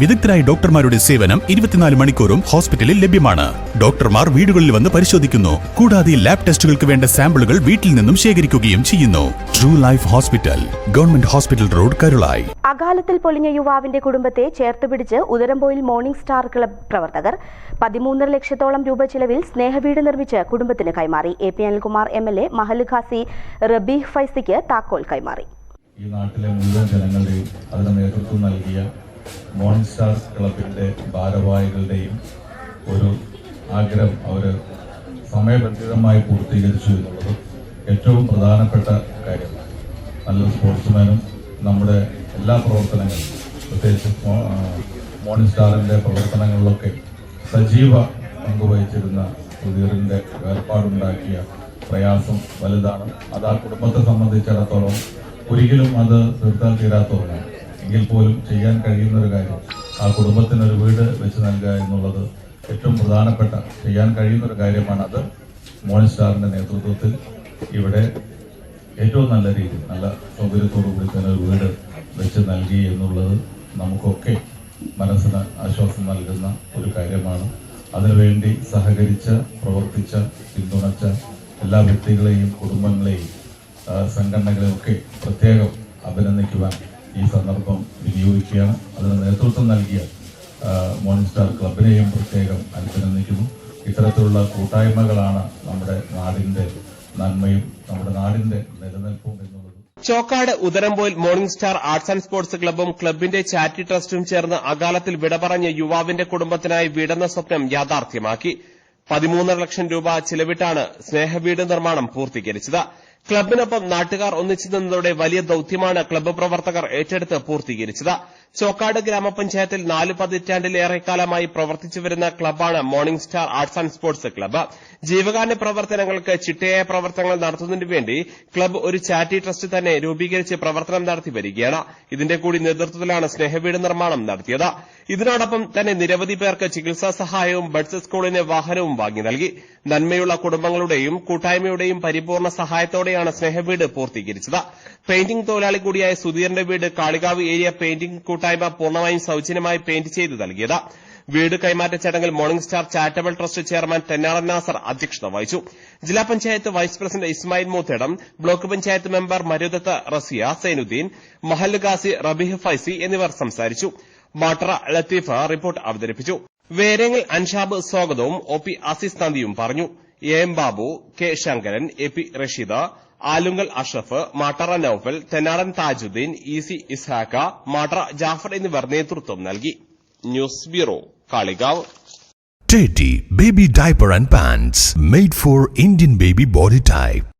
വിദഗ്ധരായ ഡോക്ടർമാരുടെ സേവനം ഇരുപത്തിനാല് മണിക്കൂറും ഹോസ്പിറ്റലിൽ ലഭ്യമാണ്. ഡോക്ടർമാർ വീടുകളിൽ വന്ന് പരിശോധിക്കുന്നു. കൂടാതെ ലാബ് ടെസ്റ്റുകൾക്ക് വേണ്ട സാമ്പിളുകൾ വീട്ടിൽ നിന്നും ശേഖരിക്കുകയും ചെയ്യുന്നു. True life hospital government hospital road Karulai അകാലത്തിൽ പൊലിഞ്ഞ യുവാവിന്റെ കുടുംബത്തെ ചേർത്തുപിടിച്ച് ഉദരംപോയിൽ മോർണിംഗ് സ്റ്റാർ ക്ലബ് പ്രവർത്തകർ പതിമൂന്നര ലക്ഷത്തോളം രൂപ ചിലവിൽ സ്നേഹവീട് നിർമ്മിച്ച് കുടുംബത്തിന് കൈമാറി. A P Anilkumar M L A മഹലു ഖാസി റബീഹ് ഫൈസിക്ക് താക്കോൽ കൈമാറി. ഈ നാട്ടിലെ മുഴുവൻ ജനങ്ങളുടെയും അതിന് നേതൃത്വം നൽകിയ സ്റ്റാർ ക്ലബിന്റെ ഭാരവാഹികളുടെയും ഒരു ആഗ്രഹം അവർ സമയബന്ധിതമായി പൂർത്തീകരിച്ചു എന്നുള്ളത് ഏറ്റവും പ്രധാനപ്പെട്ട കാര്യമാണ്. നല്ല സ്പോർട്സ്മാനും നമ്മുടെ എല്ലാ പ്രവർത്തനങ്ങളും പ്രത്യേകിച്ച് മോ- ആ, മോർണിംഗ് സ്റ്റാറിന്റെ പ്രവർത്തനങ്ങളിലൊക്കെ സജീവ പങ്കുവഹിച്ചിരുന്ന സുധീറിന്റെ വേർപാടുണ്ടാക്കിയ പ്രയാസം വലുതാണ്. അത് ആ കുടുംബത്തെ സംബന്ധിച്ചിടത്തോളം ഒരിക്കലും അത് തീർത്താൽ തീരാത്ത ഒന്നാണ് എങ്കിൽ പോലും ചെയ്യാൻ കഴിയുന്ന ഒരു കാര്യം ആ കുടുംബത്തിന് ഒരു വീട് വെച്ച് നൽകുക എന്നുള്ളത് ഏറ്റവും പ്രധാനപ്പെട്ട ചെയ്യാൻ കഴിയുന്ന ഒരു കാര്യമാണ് അത് മോഹൻ സ്റ്റാറിന്റെ നേതൃത്വത്തിൽ ഇവിടെ ഏറ്റവും നല്ല രീതിയിൽ നല്ല സൗകര്യത്തോടു കൂടി തന്നെ ഒരു വീട് വെച്ച് നൽകി എന്നുള്ളത് നമുക്കൊക്കെ മനസ്സിന് ആശ്വാസം നൽകുന്ന ഒരു കാര്യമാണ്. അതിനുവേണ്ടി സഹകരിച്ച പ്രവർത്തിച്ച പിന്തുണച്ച എല്ലാ വ്യക്തികളെയും കുടുംബങ്ങളെയും സംഘടനകളെയും ഒക്കെ പ്രത്യേകം അഭിനന്ദിക്കുവാൻ ഈ സന്ദർഭം വിനിയോഗിക്കുകയാണ്. അതിന് നേതൃത്വം നൽകിയ മോർണിംഗ് സ്റ്റാർ ക്ലബിനെയും പ്രത്യേകം അഭിനന്ദിക്കുന്നു. ഇത്തരത്തിലുള്ള കൂട്ടായ്മകളാണ് നമ്മുടെ നാടിന്റെ നന്മയും നമ്മുടെ നാടിന്റെ നിലനിൽപ്പും എന്നുള്ളത്. Chokkad Udarampoyil Morning Star Arts and Sports ക്ലബ്ബും ക്ലബിന്റെ ചാരിറ്റി ട്രസ്റ്റും ചേർന്ന് അകാലത്തിൽ വിട പറഞ്ഞ യുവാവിന്റെ കുടുംബത്തിനായി വീടെന്ന സ്വപ്നം യാഥാർത്ഥ്യമാക്കി. പതിമൂന്നര ലക്ഷം രൂപ ചിലവിട്ടാണ് സ്നേഹവീട് നിർമ്മാണം പൂർത്തീകരിച്ചത്. ക്ലബിനൊപ്പം നാട്ടുകാർ ഒന്നിച്ചു നിന്നതോടെ വലിയ ദൌത്യമാണ് ക്ലബ് പ്രവർത്തകർ ഏറ്റെടുത്ത് പൂർത്തീകരിച്ചത്. ചോക്കാട് ഗ്രാമപഞ്ചായത്തിൽ നാല് പതിറ്റാണ്ടിലേറെ കാലമായി പ്രവർത്തിച്ചു വരുന്ന ക്ലബ്ബാണ് Morning Star Arts and Sports Club ജീവകാരുണ്യ പ്രവർത്തനങ്ങൾക്ക് ചിട്ടയായ പ്രവർത്തനങ്ങൾ നടത്തുന്നതിനു വേണ്ടി ക്ലബ്ബ് ഒരു ചാരിറ്റി ട്രസ്റ്റ് തന്നെ രൂപീകരിച്ച് പ്രവർത്തനം നടത്തി വരികയാണ്. ഇതിന്റെ കൂടി നേതൃത്വത്തിലാണ് സ്നേഹവീട് നിർമ്മാണം നടത്തിയത്. ഇതിനോടൊപ്പം തന്നെ നിരവധി പേർക്ക് ചികിത്സാ സഹായവും ബഡ്സ് സ്കൂളിന് വാഹനവും വാങ്ങി നൽകി. നന്മയുള്ള കുടുംബങ്ങളുടെയും കൂട്ടായ്മയുടെയും പരിപൂർണ സഹായത്തോടെയാണ് സ്നേഹവീട് പൂർത്തീകരിച്ചത്. പെയിന്റിംഗ് തൊഴിലാളി കൂടിയായ സുധീറിന്റെ വീട് കാളികാവ് ഏരിയ പെയിന്റിംഗ് കൂട്ടായ്മ പൂർണമായും സൌജന്യമായി പെയിന്റ് ചെയ്ത് നൽകിയത്. വീട് കൈമാറ്റ ചടങ്ങിൽ Morning Star Charitable Trust chairman Thennaran Nasar അധ്യക്ഷത വഹിച്ചു. ജില്ലാ panchayat vice president Ismail Moothedam block panchayat member Marudath Rasiya Sainuddin Mahal ഗാസി റബീഹ് ഫൈസി എന്നിവർ സംസാരിച്ചു. മാട്ര ലത്തീഫ റിപ്പോർട്ട് അവതരിപ്പിച്ചു. വേരങ്ങൽ അൻഷാബ് സ്വാഗതവും ഒ പി അസിസ് നന്ദിയും പറഞ്ഞു. A M Babu K Sankaran A P Rasheeda Alungal Ashraf Mattara Noufal Thennadan Thajudheen E C Ishaq Mattara Jafar എന്നിവർ നേതൃത്വം നൽകി. News bureau Kalikavu. Teddy Baby Diaper and Pants made for Indian baby body type.